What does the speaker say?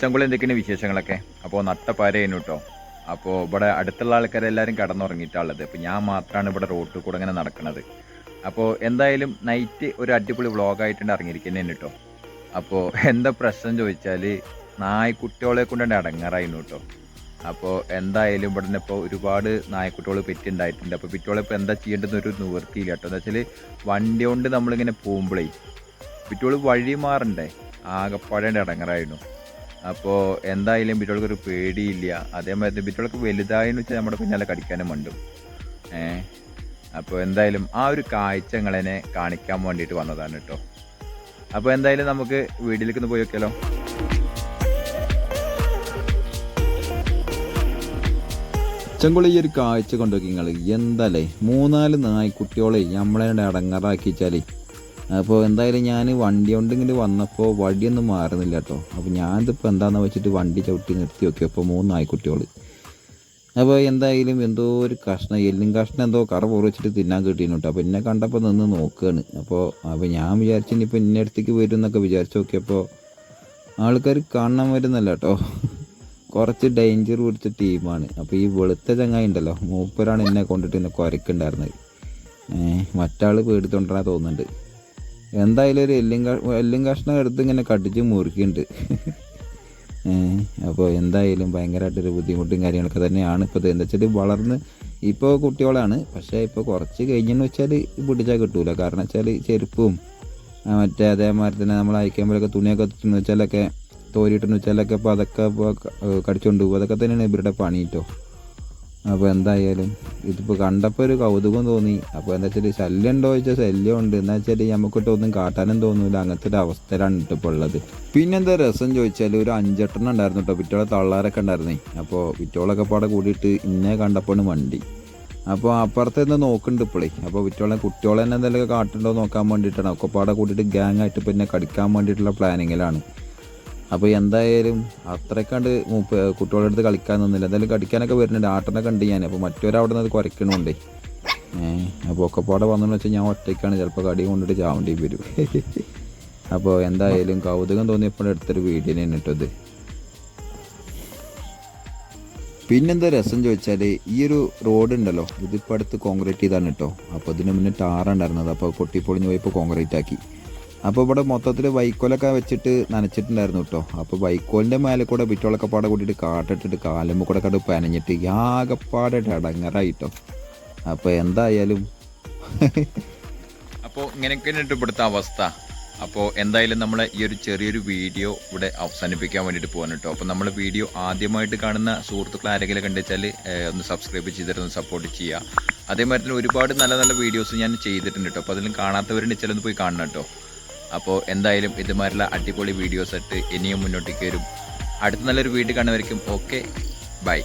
ചങ്കുള എന്തൊക്കെയാണ് വിശേഷങ്ങളൊക്കെ? അപ്പോൾ നട്ടപ്പാരേനു കേട്ടോ അപ്പോൾ ഇവിടെ അടുത്തുള്ള ആൾക്കാരെല്ലാവരും കടന്നുറങ്ങിയിട്ടുള്ളത് അപ്പോൾ ഞാൻ മാത്രമാണ് ഇവിടെ റോട്ടിൽ കൂടെ ഇങ്ങനെ നടക്കുന്നത് അപ്പോൾ എന്തായാലും നൈറ്റ് ഒരു അടിപൊളി വ്ളോഗായിട്ടുണ്ട് ഇറങ്ങിയിരിക്കുന്നതന്നെ കേട്ടോ അപ്പോൾ എന്താ പ്രശ്നം ചോദിച്ചാൽ നായ്ക്കുട്ടികളെ കൊണ്ടുണ്ട് അടങ്ങാറായിരുന്നു കേട്ടോ അപ്പോൾ എന്തായാലും ഇവിടെ നിന്ന് ഇപ്പോൾ ഒരുപാട് നായ്ക്കുട്ടികൾ പെറ്റുണ്ടായിട്ടുണ്ട്. അപ്പോൾ പെറ്റുകളെ ഇപ്പോൾ എന്താ ചെയ്യേണ്ടതെന്ന് ഒരു നിവൃത്തിയില്ല കേട്ടോ എന്താ വെച്ചാൽ വണ്ടി കൊണ്ട് നമ്മളിങ്ങനെ പോകുമ്പോഴേ പെറ്റുകൾ വഴി മാറണ്ടേ? ആകെപ്പാടേണ്ട ഇടങ്ങറായിരുന്നു അപ്പോൾ എന്തായാലും ബിറ്റോൾക്ക് ഒരു പേടിയില്ല. അതേമാതിരി ബിറ്റോൾക്ക് വലുതായെന്ന് വെച്ചാൽ നമ്മുടെ പിന്നാലെ കടിക്കാനും മണ്ടും. ഏ? അപ്പോൾ എന്തായാലും ആ ഒരു കാഴ്ച നിങ്ങളെന്നെ കാണിക്കാൻ വേണ്ടിയിട്ട് വന്നതാണ് കേട്ടോ അപ്പോൾ എന്തായാലും നമുക്ക് വീട്ടിലേക്ക് ഒന്ന് പോയി നോക്കിയാലോ? ചെങ്കുളി ഈ ഒരു കാഴ്ച കൊണ്ടുപോയി നിങ്ങൾ എന്തല്ലേ മൂന്നാൽ നായ്ക്കുട്ടികളെ നമ്മളെ അടങ്ങാറാക്കിച്ചാലേ അപ്പോൾ എന്തായാലും ഞാൻ വണ്ടി കൊണ്ട് വന്നപ്പോൾ വടിയൊന്നും മാറുന്നില്ല കേട്ടോ അപ്പോൾ ഞാനിതിപ്പോൾ എന്താണെന്ന് വെച്ചിട്ട് വണ്ടി ചവിട്ടി നിർത്തി നോക്കി അപ്പോൾ മൂന്ന് നായ്ക്കുട്ടികൾ അപ്പോൾ എന്തായാലും എന്തോ ഒരു കഷ്ണം എല്ലും കഷ്ണം എന്തോ കറ പൊറിച്ചിട്ട് തിന്നാൻ കിട്ടിയിരുന്നു കേട്ടോ അപ്പോൾ എന്നെ കണ്ടപ്പോൾ നിന്ന് നോക്കുകയാണ് അപ്പോൾ അപ്പോൾ ഞാൻ വിചാരിച്ചു ഇനിയിപ്പോൾ ഇന്ന അടുത്തേക്ക് വരും എന്നൊക്കെ വിചാരിച്ചു നോക്കിയപ്പോൾ ആൾക്കാർ കാണാൻ വരുന്നല്ല കേട്ടോ കുറച്ച് ഡേഞ്ചർ പിടിച്ച ടീമാണ് അപ്പോൾ ഈ വെളുത്ത ചങ്ങായി ഉണ്ടല്ലോ മൂപ്പരാണ് എന്നെ കൊണ്ടിട്ട് എന്നെ കുരക്കുണ്ടായിരുന്നത് മറ്റാൾ പേടിത്തൊണ്ടാ തോന്നുന്നുണ്ട്. എന്തായാലും ഒരു എല്ലും എല്ലും കഷ്ണം എടുത്ത് ഇങ്ങനെ കടിച്ച് മുറുക്കിയിട്ടുണ്ട് അപ്പോൾ എന്തായാലും ഭയങ്കരമായിട്ടൊരു ബുദ്ധിമുട്ടും കാര്യങ്ങളൊക്കെ തന്നെയാണ്. ഇപ്പോൾ എന്താ വെച്ചാൽ വളർന്ന് ഇപ്പോൾ കുട്ടികളാണ്. പക്ഷേ ഇപ്പോൾ കുറച്ച് കഴിഞ്ഞെന്ന് വെച്ചാൽ പിടിച്ചാൽ കിട്ടൂല. കാരണം വെച്ചാൽ ചെരുപ്പും മറ്റേ അതേമാതിരി തന്നെ നമ്മൾ അയക്കുമ്പോഴൊക്കെ തുണിയൊക്കെ ഇട്ടെന്ന് വെച്ചാലൊക്കെ തോരിയിട്ടെന്ന് വെച്ചാലൊക്കെ ഇപ്പോൾ അതൊക്കെ ഇപ്പോൾ കടിച്ചുകൊണ്ട് പോകും അതൊക്കെ തന്നെയാണ് ഇവരുടെ പണി അപ്പോൾ എന്തായാലും ഇതിപ്പോൾ കണ്ടപ്പോൾ ഒരു കൗതുകം തോന്നി. അപ്പോൾ എന്താ വെച്ചാൽ ശല്യം ഉണ്ടോ ചോദിച്ചാൽ ശല്യം ഉണ്ട് എന്താ വെച്ചാൽ നമുക്കിട്ട് ഒന്നും കാട്ടാനും തോന്നൂല. അങ്ങനത്തെ ഒരു അവസ്ഥയിലാണ് ഇപ്പോൾ ഉള്ളത്. പിന്നെന്താ രസം ചോദിച്ചാൽ ഒരു അഞ്ചെട്ടെണ്ണം ഉണ്ടായിരുന്നു കേട്ടോ വിറ്റോളെ തള്ളാരൊക്കെ ഉണ്ടായിരുന്നേ. അപ്പോൾ വിറ്റോളൊക്കെ പാടെ കൂടിയിട്ട് ഇന്നെ കണ്ടപ്പോൾ വണ്ടി അപ്പോൾ അപ്പുറത്തേന്ന് നോക്കുന്നുണ്ട് ഇപ്പോഴേ അപ്പോൾ വിറ്റോളെ കുട്ടികളെ തന്നെ എന്തെങ്കിലും കാട്ടുണ്ടോ നോക്കാൻ വേണ്ടിയിട്ടാണ്. ഒക്കെ പാടെ കൂട്ടിയിട്ട് ഗ്യാങ് ആയിട്ട് പിന്നെ കടിക്കാൻ വേണ്ടിയിട്ടുള്ള പ്ലാനിങ്ങിലാണ് അപ്പോൾ എന്തായാലും അത്രയ്ക്കണ്ട് കുട്ടികളുടെ അടുത്ത് കളിക്കാൻ നിന്നില്ല. എന്തായാലും കടിക്കാനൊക്കെ വരുന്നുണ്ട്. ആട്ടനൊക്കെ ഉണ്ട് ഞാൻ. അപ്പോൾ മറ്റൊരവിടെ നിന്ന് കുരക്കണമുണ്ടേ ഏഹ് അപ്പോൾ ഒക്കെ പാടെ വന്നെന്ന് വെച്ചാൽ ഞാൻ ഒറ്റയ്ക്കാണ്. ചിലപ്പോൾ കടി കൊണ്ടിട്ട് ചാവേണ്ടി വരും. അപ്പോൾ എന്തായാലും കൗതുകം തോന്നി തോന്നിയപ്പോൾ എടുത്തൊരു വീഡിയോ തന്നെ ഇട്ടത് പിന്നെന്താ രസം ചോദിച്ചാൽ ഈ ഒരു റോഡ് ഉണ്ടല്ലോ. ഇതിപ്പോൾ അടുത്ത് കോൺക്രീറ്റ് ചെയ്താണ് കേട്ടോ. അപ്പോൾ ഇതിന് മുന്നേ ടാറുണ്ടായിരുന്നത് അപ്പോൾ പൊട്ടിപ്പൊളിഞ്ഞ് പോയപ്പോൾ കോൺക്രീറ്റ് ആക്കി. അപ്പോൾ ഇവിടെ മൊത്തത്തിൽ വൈക്കോലൊക്കെ വെച്ചിട്ട് നനച്ചിട്ടുണ്ടായിരുന്നു കേട്ടോ. അപ്പോൾ വൈക്കോലിന്റെ മേലെ കൂടെ വിറ്റോളൊക്കെ പാടെ കൂട്ടിയിട്ട് കാട്ടിട്ടിട്ട് കാലുമ്പോൾ കൂടെ കണ്ട് പനഞ്ഞിട്ട് ആകെപ്പാടെ ഇടങ്ങറായിട്ടോ അപ്പോൾ എന്തായാലും അപ്പോൾ ഇങ്ങനെയൊക്കെയാണ് ഇവിടുത്തെ അവസ്ഥ. അപ്പോൾ എന്തായാലും നമ്മൾ ഈ ഒരു ചെറിയൊരു വീഡിയോ ഇവിടെ അവസാനിപ്പിക്കാൻ വേണ്ടിയിട്ട് പോകാൻ കേട്ടോ. അപ്പോൾ നമ്മൾ വീഡിയോ ആദ്യമായിട്ട് കാണുന്ന സുഹൃത്തുക്കൾ ആരെങ്കിലും കണ്ടുവച്ചാൽ ഒന്ന് സബ്സ്ക്രൈബ് ചെയ്തിട്ട് ഒന്ന് സപ്പോർട്ട് ചെയ്യുക. അതേമാതിരി തന്നെ ഒരുപാട് നല്ല നല്ല വീഡിയോസ് ഞാൻ ചെയ്തിട്ടുണ്ട് കേട്ടോ. അപ്പോൾ അതിലും കാണാത്തവരുണ്ട് ചിലൊന്ന് പോയി കാണണം കേട്ടോ. അപ്പോൾ എന്തായാലും ഇതുമാതിരിയുള്ള അടിപൊളി വീഡിയോസ് ആയിട്ട് ഇനിയും മുന്നോട്ടേക്ക് വരും. അടുത്ത നല്ലൊരു വീഡിയോ കാണുമായിരിക്കും ഓക്കെ ബൈ